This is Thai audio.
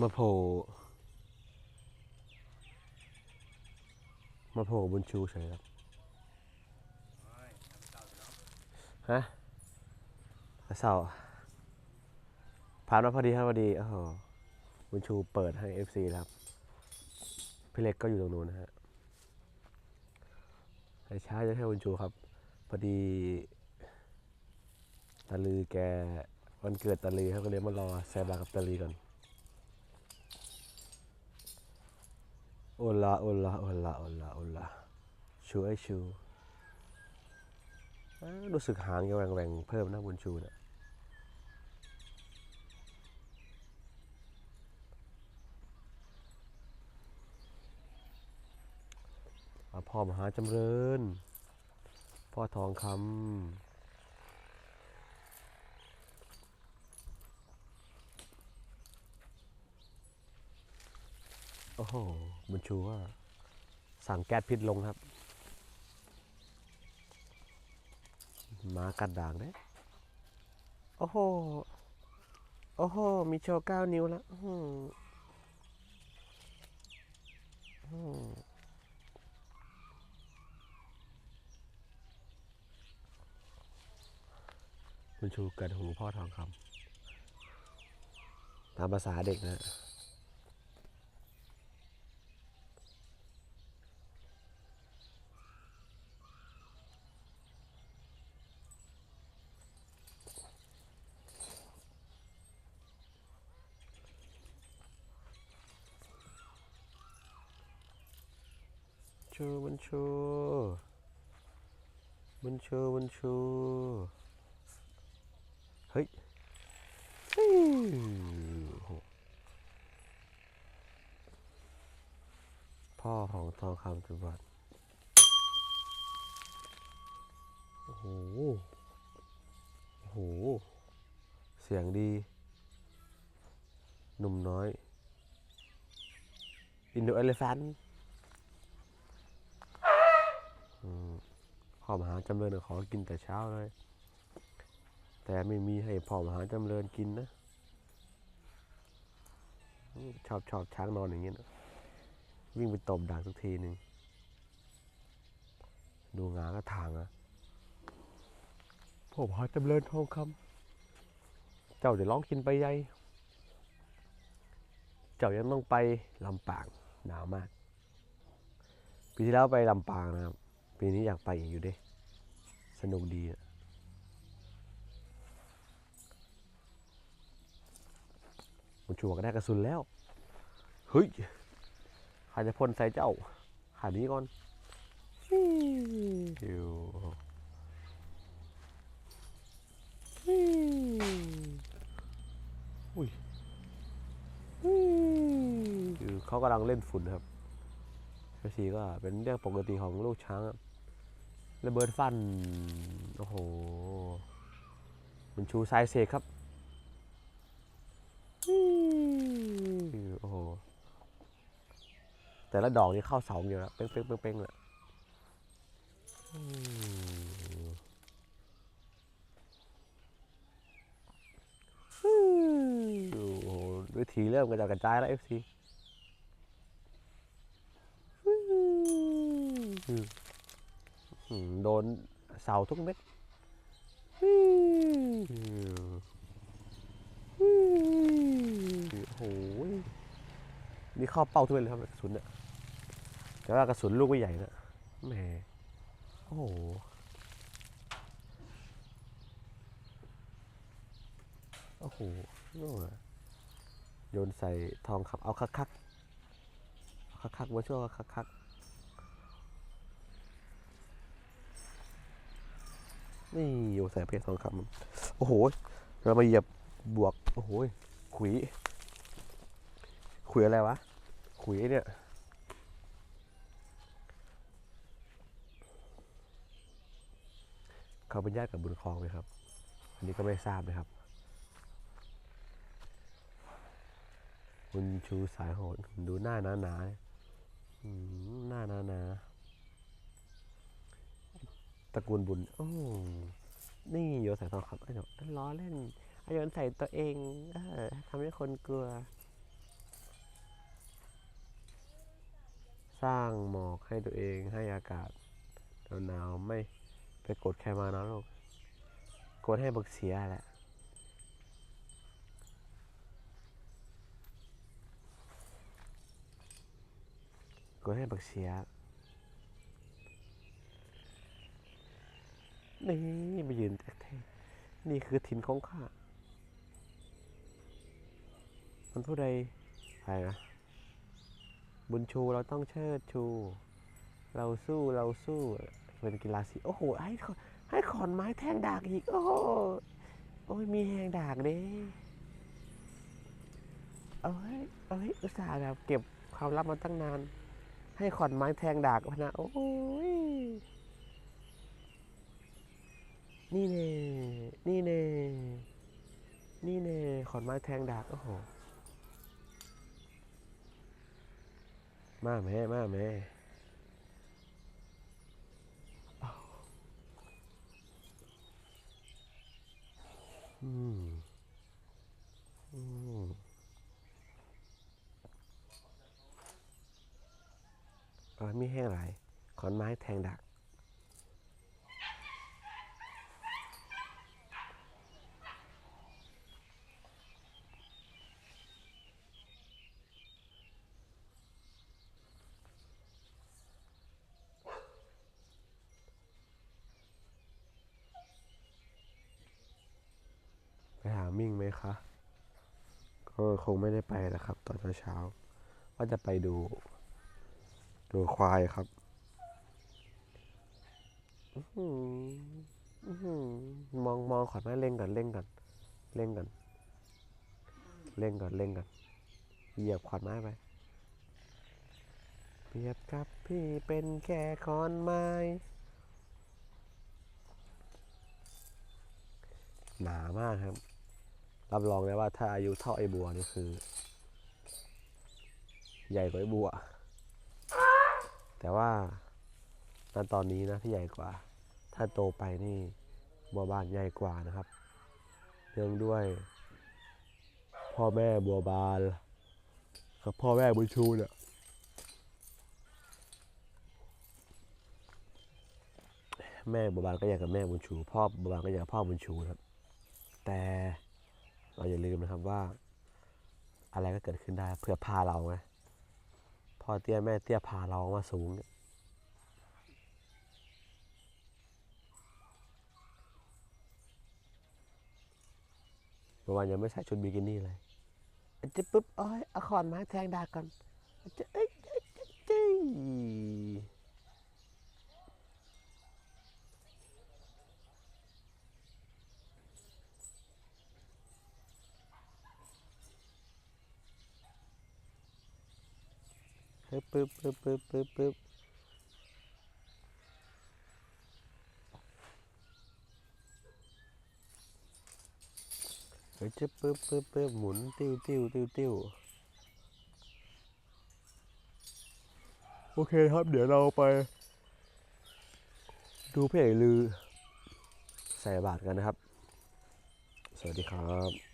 มาโผล่มาโผล่บนชูเฉยครับฮะเสาผ่านมาพอดีครับพอดีโอ้โหบุญชูเปิดให้ FC แล้วครับ พี่เล็กก็อยู่ตรงนู้นนะฮะให้ช้าจะให้บุญชูครับ พอดีตาลือแกวันเกิดตาลือครับก็เลยมารอแซบากับตาลือก่อน โอลาโอลาโอลาโอลาโอลาชูไอชูรู้สึกหางยังแหว่งเพิ่มนะบุญชูเนี่ยอะพ่อมหาจำเริญ พ่อทองคำ โอ้โหบุญชูว่า สั่งแก๊สพิษลงครับ มากัดด่างเด้โอ้โห โอ้โห มีโชว์เก้านิ้วแล้วมันชูกัดหูพ่อทองคำตามภาษาเด็กนะ ชูบุญชูบุญชูบุญชูเฮ้ยโอ้โหพ่อของทองคำจุบันโอ้โห โอ้โห เสียงดี หนุ่มน้อย อินโดเอล p ฟนพ่ อมหาจำเริญขอกินแต่เช้าเลย แต่ไม่มีให้พ่อมหาจำเริญกินนะ ชอบชอบช้างนอนอย่างเงี้ยนะวิ่งไปตบด่างสักทีหนึ่งดูงาก็ทางอะพ่อมหาจำเริญทองคำเจ้าจะร้องกินไปยัยเจ้ายังต้องไปลำปางหนาวมากปีที่แล้วไปลำปางนะครับ ปีนี้อยากไปอีกอยู่เด้สนุกดีอะมันชัวก็ได้กระสุนแล้ว เฮ้ยใครจะพ่นใส่เจ้าขานี้ก่อนฟิวฟิวอุ้ยฟิวเขากำลังเล่นฝุ่นครับกระสีก็เป็นเรื่องปกติของลูกช้างอะ ระเบิดฟัน โอ้โห มันชูสายเสกครับโอ้โห แต่ละดอกนี่เข้าเสาเดียวแล้วเป้งเป้งเป้งเป้งเลยอืมอื้อโอ้โหวิธีเริ่มกระจายกระจายแล้วเอฟซี โดนเสาทุกเม็ดโอ้โหนี่เข้าเป้าทุกเม็ดเลยครับกระสุนเนี่ยแต่ว่ากระสุนลูกไม่ใหญ่นะแหมโอ้โหโอ้โหโยนใส่ทองขับเอาคักคักคักคักๆมาช่วยคักคัก นี่โยใส่เพชรทองคำโอ้โห เรามาเหยียบบวก โอ้โห ขุย ขุยอะไรวะ ขุยเนี่ยเขาเป็นญาติกับบุญคลองไหมครับ อันนี้ก็ไม่ทราบนะครับบุญชูสายโหดดูหน้าหนาหนาๆอืมหน้าหนาหนาๆ ตระกูลบุญโอ้นี่โยนใส่ทองคำไอ้หนูล้อเล่นไอ้โยนใส่ตัวเองเออทำให้คนกลัว สร้างหมอกให้ตัวเองให้อากาศหนาวไม่ไปกดแครมานะลูกกดให้บักเสียแหละกดให้บักเสีย นี่มายืนแท้ๆนี่คือถิ่นของข้า มันผู้ใดใครนะบุญชูเราต้องเชิดชู เราสู้เราสู้เป็นกีฬาสีโอ้โหให้ให้ขอนไม้แทงดากอีก โอ้โหโอ้ยมีแหงดากเด้เอาเฮ้ยเอาเฮ้ยอุตส่าห์แบบเก็บความลับมาตั้งนาน ให้ขอนไม้แทงดากพนะโอ้ย นี่เน่นี่เน่นี่เน่ขอนไม้แทงดากโอ้โห มาแม่ มาแม่อ้าวอืม อืมเออมีแห้งหลาย ขอนไม้แทงดัก ไปหามิ่งไหม คะ ก็คงไม่ได้ไปนะครับ ตอนเช้าๆว่าจะไปดู ดูควายครับอื้อหืออื้อหือมองมองขอนไม้เล่งก่อนเล่งก่อนเล่งก่อนเล่งก่อนเล่งก่อนเหยียบขอนไม้ไป เปรียบกับพี่เป็นแค่ขอนไม้ หนามากครับ รับรองได้ว่าถ้าอายุเท่าไอ้บัวนี่คือ ใหญ่กว่าไอ้บัว แต่ว่าณตอนนี้นะที่ใหญ่กว่า ถ้าโตไปนี่บัวบานใหญ่กว่านะครับเนื่องด้วย พ่อแม่บัวบานกับพ่อแม่บุญชูเนี่ยแม่บัวบานก็อยากกับแม่บุญชู พ่อบัวบานก็อยากกับพ่อบุญชูครับ แต่ เราอย่าลืมนะครับว่า อะไรก็เกิดขึ้นได้เพื่อพาเราไงพ่อเตี้ยแม่เตี้ยพาเรามาสูงเมื่อวานยังไม่ใส่ชุดบิกินี่เลยอจะปุ๊บอ้ยเอาขอนไม้แทงดาก่อนอจจะเอ้ยเอ้ยเอ้ยเอ้ย ปึ๊บปึ๊บปึ๊บปึ๊บปึ๊บปึ๊บเฮ้ยจะปึ๊บปึ๊บปึ๊บหมุนติ้วติ้วติ้วติ้วโอเคครับเดี๋ยวเราไป ดูพี่เอกลือใส่บาทกันนะครับ สวัสดีครับ